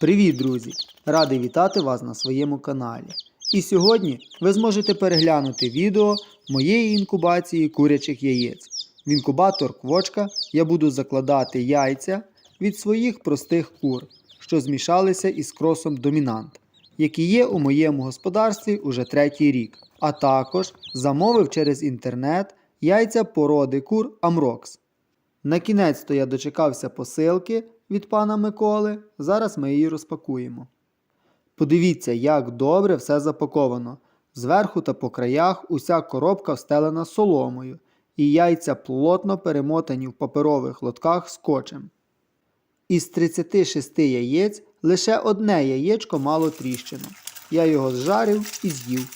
Привіт, друзі! Радий вітати вас на своєму каналі. І сьогодні ви зможете переглянути відео моєї інкубації курячих яєць. В інкубатор квочка я буду закладати яйця від своїх простих кур, що змішалися із кросом домінант, які є у моєму господарстві уже третій рік. А також замовив через інтернет яйця породи кур Амрокс. На кінець то я дочекався посилки від пана Миколи. Зараз ми її розпакуємо. Подивіться, як добре все запаковано. Зверху та по краях уся коробка встелена соломою, і яйця плотно перемотані в паперових лотках скотчем. Із 36 яєць лише одне яєчко мало тріщину. Я його зжарив і з'їв.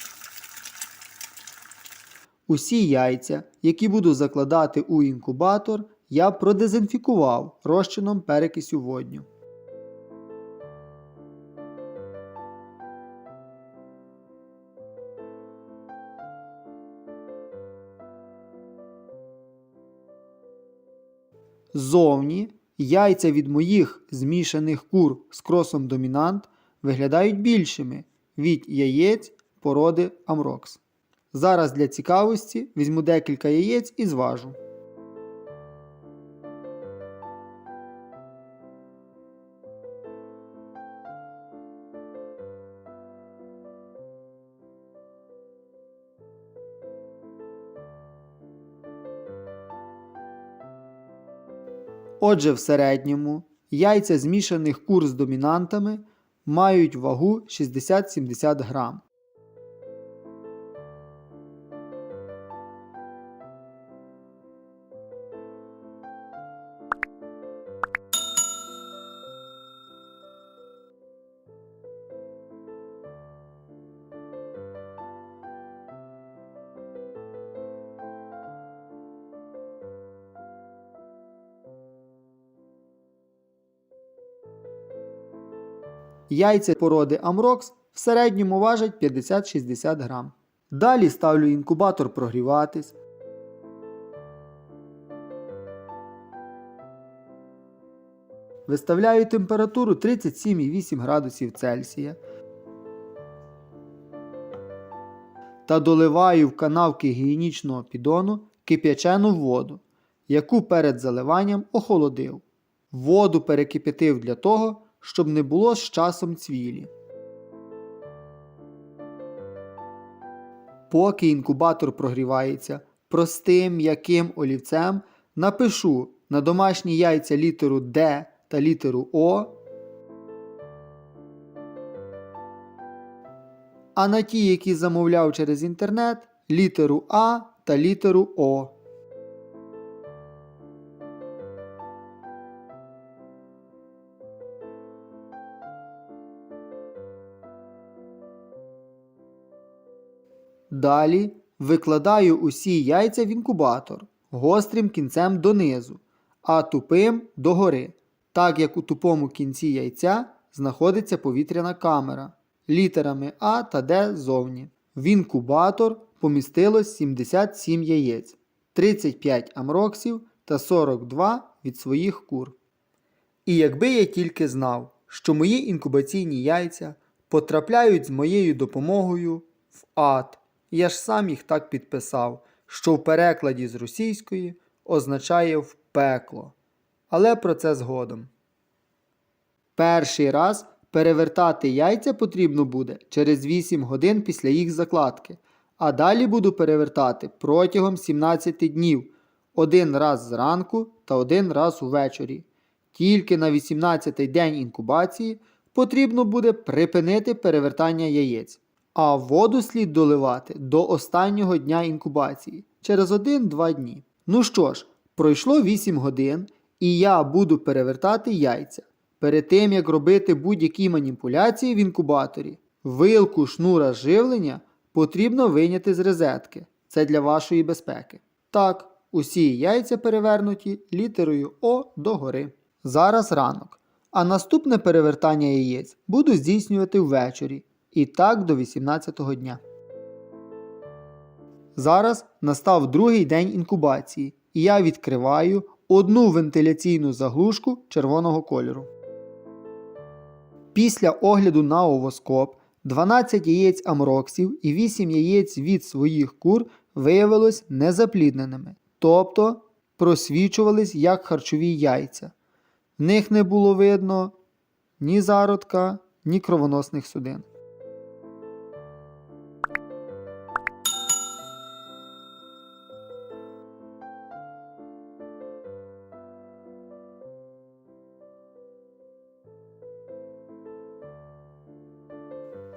Усі яйця, які буду закладати у інкубатор, я продезінфікував розчином перекисю водню. Ззовні яйця від моїх змішаних кур з кросом домінант виглядають більшими від яєць породи Амрокс. Зараз для цікавості візьму декілька яєць і зважу. Отже, в середньому яйця змішаних кур з домінантами мають вагу 60-70 грам. Яйця породи Амрокс в середньому важать 50-60 грам. Далі ставлю інкубатор прогріватись. Виставляю температуру 37,8 градусів Цельсія. Та доливаю в канавки гігієнічного підону кип'ячену воду, яку перед заливанням охолодив. Воду перекип'ятив для того, щоб не було з часом цвілі. Поки інкубатор прогрівається, простим м'яким олівцем напишу на домашні яйця літеру Д та літеру О, а на ті, які замовляв через інтернет, літеру А та літеру О. Далі викладаю усі яйця в інкубатор гострим кінцем донизу, а тупим догори, так як у тупому кінці яйця знаходиться повітряна камера літерами А та Д ззовні. В інкубатор помістилось 77 яєць, 35 амроксів та 42 від своїх кур. І якби я тільки знав, що мої інкубаційні яйця потрапляють з моєю допомогою в ад, я ж сам їх так підписав, що в перекладі з російської означає в пекло. Але про це згодом. Перший раз перевертати яйця потрібно буде через 8 годин після їх закладки, а далі буду перевертати протягом 17 днів один раз зранку та один раз увечері. Тільки на 18-й день інкубації потрібно буде припинити перевертання яєць. А воду слід доливати до останнього дня інкубації через 1-2 дні. Ну що ж, пройшло 8 годин, і я буду перевертати яйця. Перед тим як робити будь-які маніпуляції в інкубаторі, вилку шнура живлення потрібно вийняти з розетки. Це для вашої безпеки. Так, усі яйця перевернуті літерою О догори. Зараз ранок. А наступне перевертання яєць буду здійснювати ввечері. І так до 18-го дня. Зараз настав другий день інкубації, і я відкриваю одну вентиляційну заглушку червоного кольору. Після огляду на овоскоп 12 яєць амроксів і 8 яєць від своїх кур виявилось незаплідненими, тобто просвічувались як харчові яйця. В них не було видно ні зародка, ні кровоносних судин.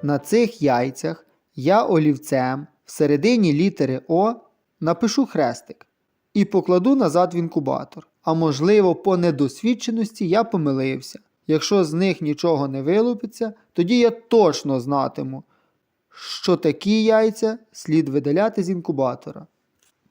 На цих яйцях я олівцем в середині літери О напишу хрестик і покладу назад в інкубатор. А можливо, по недосвідченості я помилився. Якщо з них нічого не вилупиться, тоді я точно знатиму, що такі яйця слід видаляти з інкубатора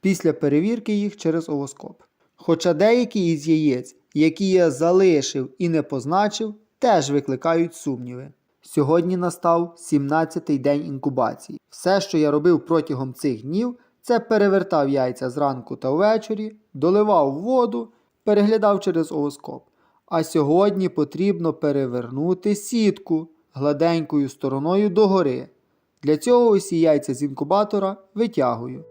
після перевірки їх через овоскоп. Хоча деякі із яєць, які я залишив і не позначив, теж викликають сумніви. Сьогодні настав 17-й день інкубації. Все, що я робив протягом цих днів, це перевертав яйця зранку та ввечері, доливав воду, переглядав через овоскоп. А сьогодні потрібно перевернути сітку гладенькою стороною догори. Для цього усі яйця з інкубатора витягую.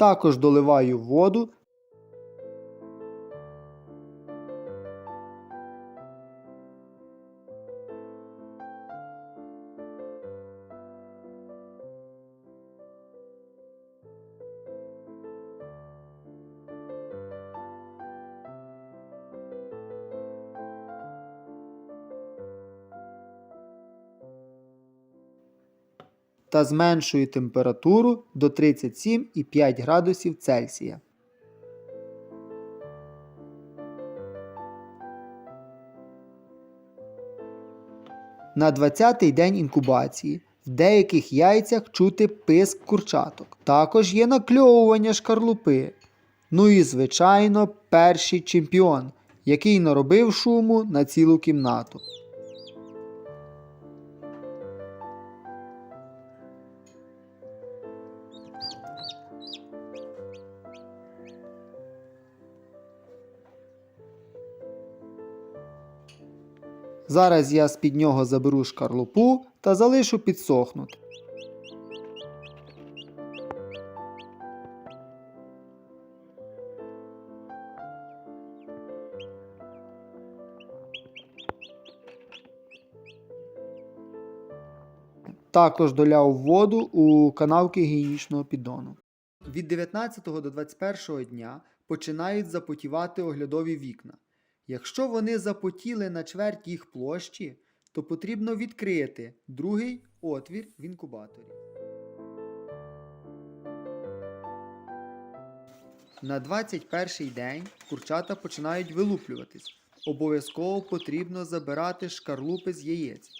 Також доливаю воду. Та зменшую температуру до 37,5 градусів Цельсія. На 20-й день інкубації в деяких яйцях чути писк курчаток. Також є накльовування шкарлупи. Ну і, звичайно, перший чемпіон, який наробив шуму на цілу кімнату. Зараз я з-під нього заберу шкарлупу та залишу підсохнути. Також доляв воду у канавки гігієнічного піддону. Від 19 до 21 дня починають запотівати оглядові вікна. Якщо вони запотіли на чверть їх площі, то потрібно відкрити другий отвір в інкубаторі. На 21 день курчата починають вилуплюватись. Обов'язково потрібно забирати шкарлупи з яєць,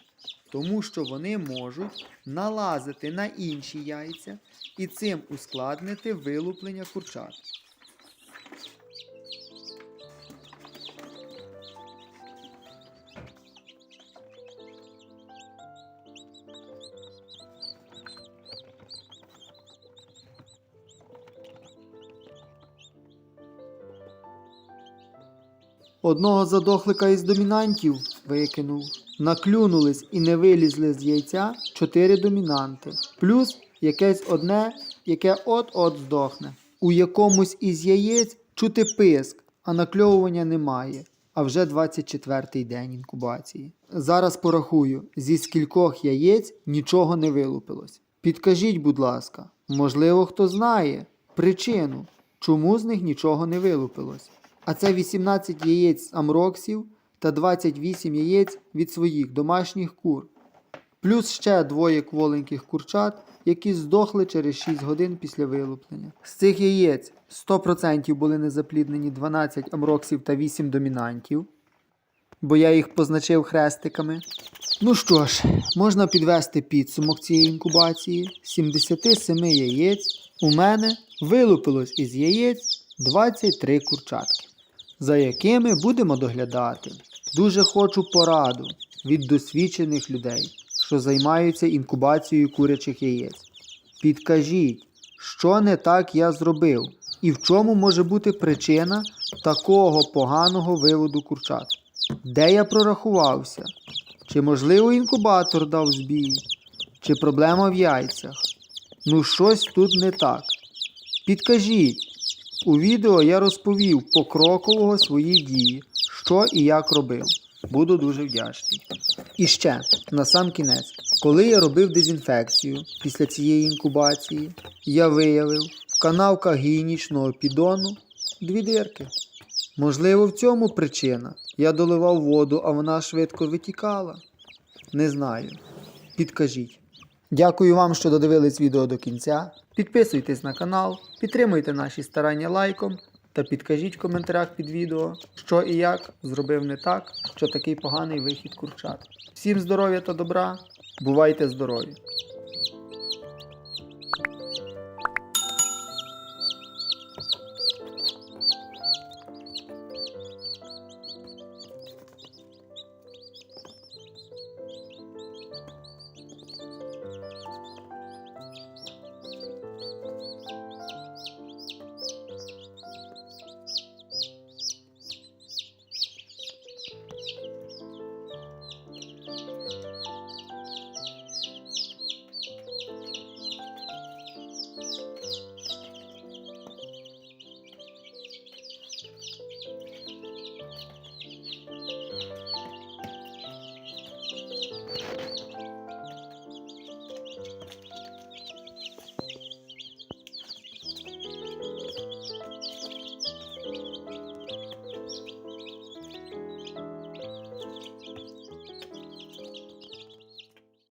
тому що вони можуть налазити на інші яйця і цим ускладнити вилуплення курчат. Одного задохлика із домінантів викинув. Наклюнулись і не вилізли з яйця чотири домінанти, плюс якесь одне, яке от-от здохне. У якомусь із яєць чути писк, а накльовування немає. А вже 24-й день інкубації. Зараз порахую, зі скількох яєць нічого не вилупилось. Підкажіть, будь ласка, можливо, хто знає причину, чому з них нічого не вилупилось. А це 18 яєць амроксів та 28 яєць від своїх домашніх кур. Плюс ще двоє кволеньких курчат, які здохли через 6 годин після вилуплення. З цих яєць 100% були незапліднені 12 амроксів та 8 домінантів, бо я їх позначив хрестиками. Ну що ж, можна підвести підсумок цієї інкубації. 77 яєць у мене вилупилось із яєць 23 курчатки. За якими будемо доглядати. Дуже хочу пораду від досвідчених людей, що займаються інкубацією курячих яєць. Підкажіть, що не так я зробив, і в чому може бути причина такого поганого виводу курчат? Де я прорахувався? Чи можливо інкубатор дав збій? Чи проблема в яйцях? Ну щось тут не так. Підкажіть. У відео я розповів покроково свої дії, що і як робив. Буду дуже вдячний. І ще, на сам кінець, коли я робив дезінфекцію після цієї інкубації, я виявив в канавках гігієнічного підону дві дирки. Можливо, в цьому причина. Я доливав воду, а вона швидко витікала. Не знаю. Підкажіть. Дякую вам, що додивились відео до кінця. Підписуйтесь на канал, підтримуйте наші старання лайком та підкажіть в коментарях під відео, що і як зробив не так, що такий поганий вихід курчат. Всім здоров'я та добра, бувайте здорові!